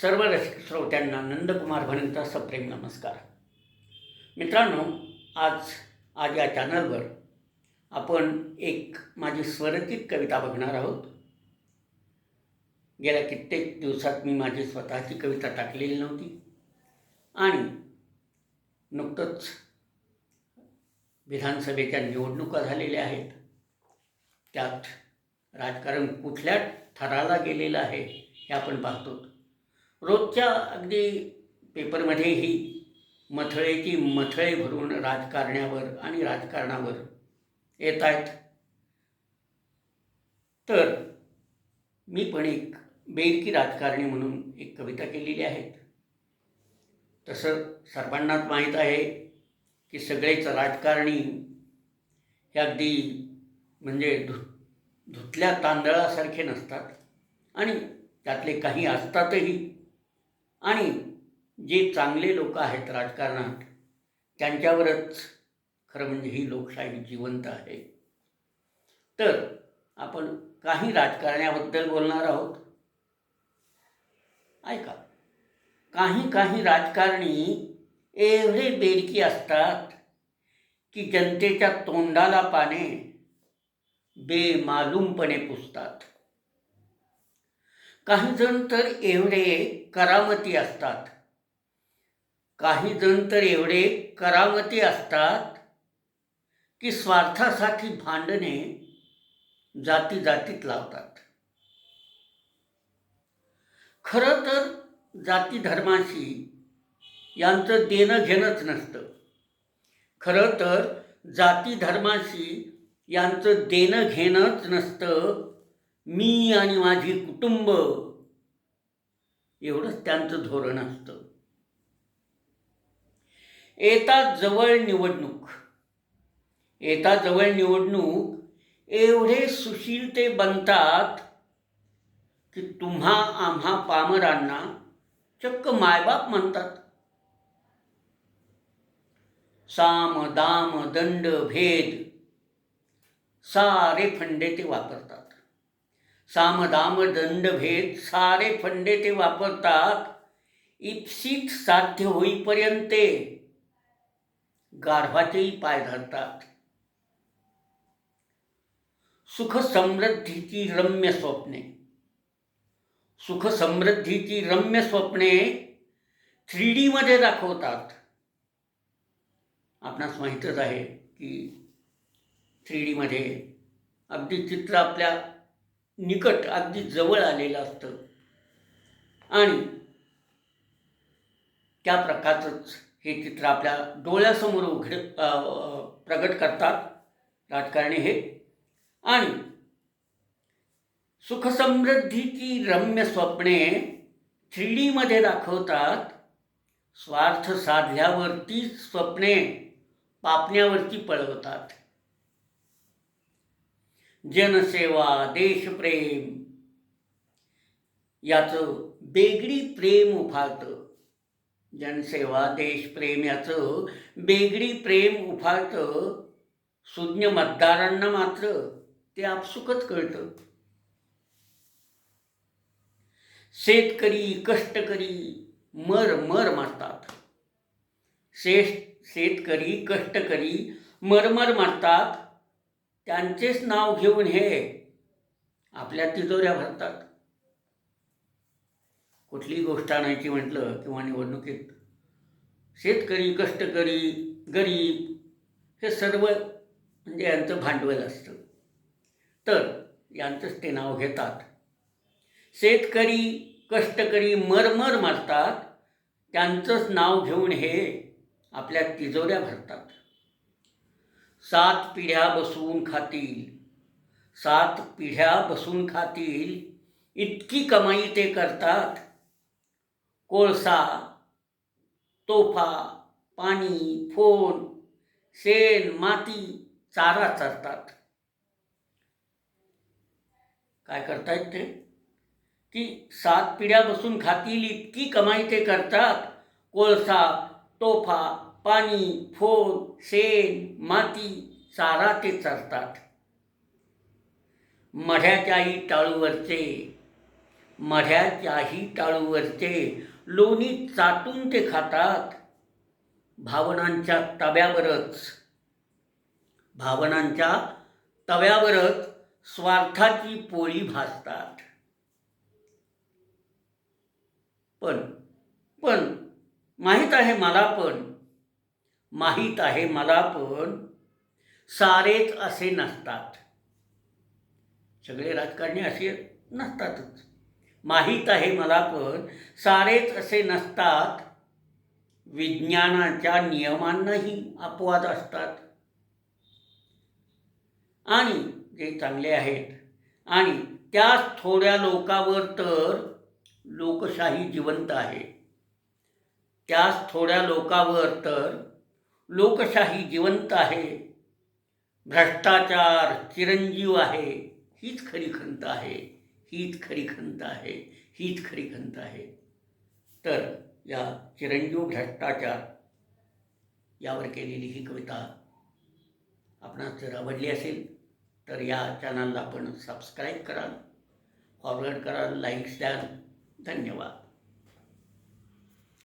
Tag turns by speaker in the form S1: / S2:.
S1: सर्व रसिक श्रोत्यांना नंदकुमार भणेंचा सप्रेम नमस्कार. मित्रांनो आज आज या चॅनलवर आपण एक माझी स्वरचित कविता बघणार आहोत. गेल्या कित्येक दिवसात मी माझी स्वतःची कविता टाकलेली नव्हती. आणि नुकतंच विधानसभेच्या निवडणुका झालेल्या आहेत. त्यात राजकारण कुठल्या थराला गेलेलं आहे हे आपण पाहतो रोजच्या अगदी पेपरमध्येही मथळेची मथळे भरून राजकारण्यावर आणि राजकारणावर येत आहेत तर मी पण एक बेडकी राजकारणी म्हणून एक कविता केलेली आहे. तसं सर्वांनाच माहीत आहे की सगळेच राजकारणी हे अगदी म्हणजे धु धुतल्या तांदळासारखे नसतात आणि त्यातले काही असतातही आणि जे चांगले लोक आहेत राजकारणात त्यांच्यावरच खरं म्हणजे ही लोकशाही जिवंत आहे. तर आपण काही राजकारण्याबद्दल बोलणार आहोत. ऐका. काही काही राजकारणी एवढे बेरकी असतात की जनतेच्या तोंडाला पाने बेमालूमपणे पुसतात. काही जण तर एवढे करामती असतात. काही जण तर एवढे करामती असतात की स्वार्थासाठी भांडणे जाती जातीत लावतात. खरं तर जाती धर्माशी यांचं देणं घेणंच नसतं. खरं तर जाती धर्माशी यांचं देणं घेणंच नसतं. मी आणि माझी कुटुंब. एवढंच त्यांचं धोरण असतं. येतात जवळ निवडणूक. येता जवळ निवडणूक एवढे सुशील ते बनतात की तुम्हा आम्हा पामरांना चक्क मायबाप म्हणतात. साम दाम दंड भेद सारे फंडे ते वापरतात. सामदाम दंडभेद दंड भेद सारे फंडे ते वापरतात. इप्सित साध्य होईपर्यंत गाढवाचेही पाय धरतात. सुख समृद्धीची रम्य स्वप्ने. सुख समृद्धीची रम्य स्वप्ने थ्री डीमध्ये दाखवतात. आपणास माहीतच आहे की थ्री डीमध्ये अगदी चित्र आपल्या निकट अगदी जवळ आलेलं असतं. आणि त्या प्रकारचंच हे चित्र आपल्या डोळ्यासमोर उघड प्रगट करतात राजकारणी हे. आणि सुखसमृद्धीची रम्य स्वप्ने थ्री डीमध्ये दाखवतात. स्वार्थ साधल्यावरतीच स्वप्ने पापण्यावरती पळवतात. जनसेवा देशप्रेम. याचं बेगडी प्रेम उफाळतं. जनसेवा देशप्रेम याचं बेगडी प्रेम उफाळतं. सुज्ञ मतदारांना मात्र ते आपसुकच कळतं. शेतकरी कष्टकरी मर मर मारतात. शेष शेतकरी कष्टकरी मरमर मारतात. त्यांचेच नाव घेऊन हे आपल्या तिजोऱ्या भरतात. कुठलीही गोष्ट आणायची म्हटलं किंवा निवडणुकीत शेतकरी कष्टकरी गरीब हे सर्व म्हणजे यांचं भांडवल असतं. तर यांचंच ते नाव घेतात. शेतकरी कष्टकरी मरमर मारतात. त्यांचंच नाव घेऊन हे आपल्या तिजोऱ्या भरतात. सात पिढ्या बसून खातील. सात पिढ्या बसून खातील. इतकी कमाई ते करतात. कोळसा तोफा पाणी फोन शेण माती चारा चरतात. काय करतायत ते? की सात पिढ्या बसून खातील इतकी कमाई ते करतात. कोळसा तोफा पाणी फोन शेण माती चारा ते चरतात मढ्याच्याही टाळूवरचे मढ्याच्याही टाळूवरचे लोणी चाटून ते खातात. भावनांच्या तव्यावरच भावनांच्या तव्यावरच स्वार्थाची पोळी भाजतात. पण पण माहीत आहे मला पण माहीत आहे मला पण. सारेच असे नसतात. सगळे राजकारणी असे नसतातच. माहीत आहे मला पण सारेच असे नसतात. विज्ञानाच्या नियमांनाही अपवाद असतात. आणि जे चांगले आहेत आणि त्याच थोड्या लोकावर तर लोकशाही जिवंत आहे. त्याच थोड्या लोकावर तर लोकशाही जिवंत आहे. भ्रष्टाचार चिरंजीव आहे. हीच खरी खंत आहे. हीच खरी खंत आहे. हीच खरी खंत आहे. तर या चिरंजीव भ्रष्टाचार यावर केलेली ही कविता आपणास जर आवडली असेल तर या चॅनलला आपण सबस्क्राईब कराल फॉरवर्ड कराल लाईक्स द्याल धन्यवाद.